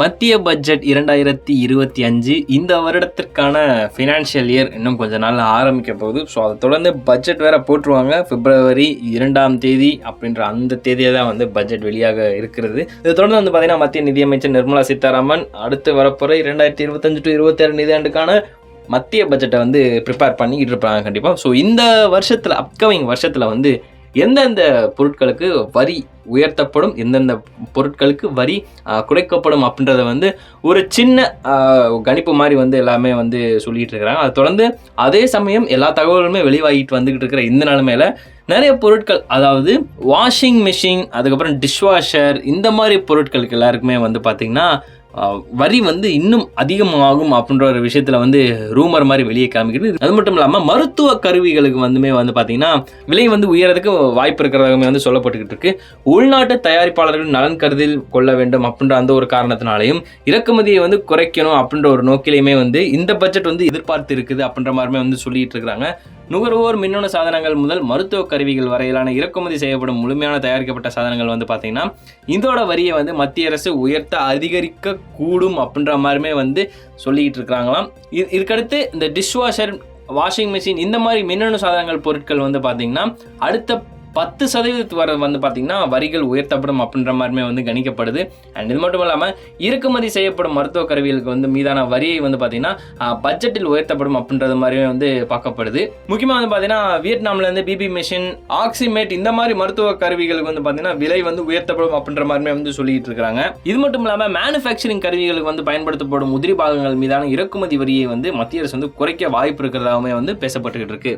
மத்திய பட்ஜெட் இரண்டாயிரத்தி இருபத்தி அஞ்சு இந்த வருடத்திற்கான ஃபினான்ஷியல் இயர் இன்னும் கொஞ்ச நாள் ஆரம்பிக்க போகுது. ஸோ அதை தொடர்ந்து பட்ஜெட் வேற போட்டுருவாங்க. பிப்ரவரி இரண்டாம் தேதி அப்படின்ற அந்த தேதியை தான் வந்து பட்ஜெட் வெளியாக இருக்கிறது. இதை தொடர்ந்து வந்து பார்த்தீங்கன்னா மத்திய நிதியமைச்சர் நிர்மலா சீதாராமன் அடுத்து வரப்போகிற இரண்டாயிரத்தி இருபத்தஞ்சு டு இருபத்தாறு நிதியாண்டுக்கான மத்திய பட்ஜெட்டை வந்து ப்ரிப்பேர் பண்ணிக்கிட்டு இருப்பாங்க கண்டிப்பாக ஸோ இந்த வருஷத்தில் அப்கமிங் வருஷத்தில் வந்து எந்தெந்த பொருட்களுக்கு வரி உயர்த்தப்படும் எந்தெந்த பொருட்களுக்கு வரி குறைக்கப்படும் அப்படின்றத வந்து ஒரு சின்ன கணிப்பு மாதிரி வந்து எல்லாமே வந்து சொல்லிகிட்டு இருக்கிறாங்க. அதை தொடர்ந்து அதே சமயம் எல்லா தகவல்களுமே வெளிவாகிட்டு வந்துக்கிட்டு இருக்கிற இந்த நிலைமையில நிறைய பொருட்கள் அதாவது வாஷிங் மிஷின் அதுக்கப்புறம் டிஷ்வாஷர் இந்த மாதிரி பொருட்களுக்கு எல்லாருக்குமே வந்து பார்த்திங்கன்னா வரி வந்து இன்னும் அதிகமாகும் அப்படின்ற ஒரு விஷயத்தில் வந்து ரூமர் மாதிரி வெளியே காமிக்கிறது. அது மட்டும் இல்லாமல் மருத்துவ கருவிகளுக்கு வந்துமே வந்து பார்த்தீங்கன்னா விலை வந்து உயரதுக்கு வாய்ப்பு இருக்கிறதாகவே வந்து சொல்லப்பட்டுக்கிட்டு இருக்கு. உள்நாட்டு தயாரிப்பாளர்கள் நலன் கருதில் கொள்ள வேண்டும் அப்படின்ற அந்த ஒரு காரணத்தினாலையும் இறக்குமதியை வந்து குறைக்கணும் அப்படின்ற ஒரு நோக்கிலையுமே வந்து இந்த பட்ஜெட் வந்து எதிர்பார்த்து இருக்குது அப்படின்ற மாதிரிமே வந்து சொல்லிட்டு இருக்கிறாங்க. நுகர்வோர் மின்னணு சாதனங்கள் முதல் மருத்துவ கருவிகள் வரையிலான இறக்குமதி செய்யப்படும் முழுமையான தயாரிக்கப்பட்ட சாதனங்கள் வந்து பார்த்தீங்கன்னா இதோட வரியை வந்து மத்திய அரசு உயர்த்த அதிகரிக்க கூடும் அப்படின்ற மாதிரிமே வந்து சொல்லிக்கிட்டு இருக்கிறாங்களாம் இது இதுக்கடுத்து இந்த டிஷ்வாஷர் வாஷிங் மிஷின் இந்த மாதிரி மின்னணு சாதனங்கள் பொருட்கள் வந்து பார்த்தீங்கன்னா அடுத்த பத்து சதவீதத்து வர வந்து பார்த்தீங்கன்னா வரிகள் உயர்த்தப்படும் அப்படின்ற மாதிரிமே வந்து கணிக்கப்படுது. அண்ட் இது மட்டும் இல்லாமல் இறக்குமதி செய்யப்படும் மருத்துவ கருவிகளுக்கு வந்து மீதான வரியை வந்து பார்த்தீங்கன்னா பட்ஜெட்டில் உயர்த்தப்படும் அப்படின்றது மாதிரியே வந்து பார்க்கப்படுது. முக்கியமாக வந்து பார்த்தீங்கன்னா வியட்நாம்லேருந்து பிபி மிஷின் ஆக்சிமேட் இந்த மாதிரி மருத்துவ கருவிகளுக்கு வந்து பார்த்தீங்கன்னா விலை வந்து உயர்த்தப்படும் அப்படின்ற மாதிரிமே வந்து சொல்லிட்டு இருக்கிறாங்க இது மட்டும் இல்லாமல் மேனுஃபேக்சரிங் கருவிகளுக்கு வந்து பயன்படுத்தப்படும் உதிரி பாகங்கள் மீதான இறக்குமதி வரியை வந்து மத்திய அரசு வந்து குறைக்க வாய்ப்பு இருக்கிறதாகவுமே வந்து பேசப்பட்டுக்கிட்டு இருக்கு.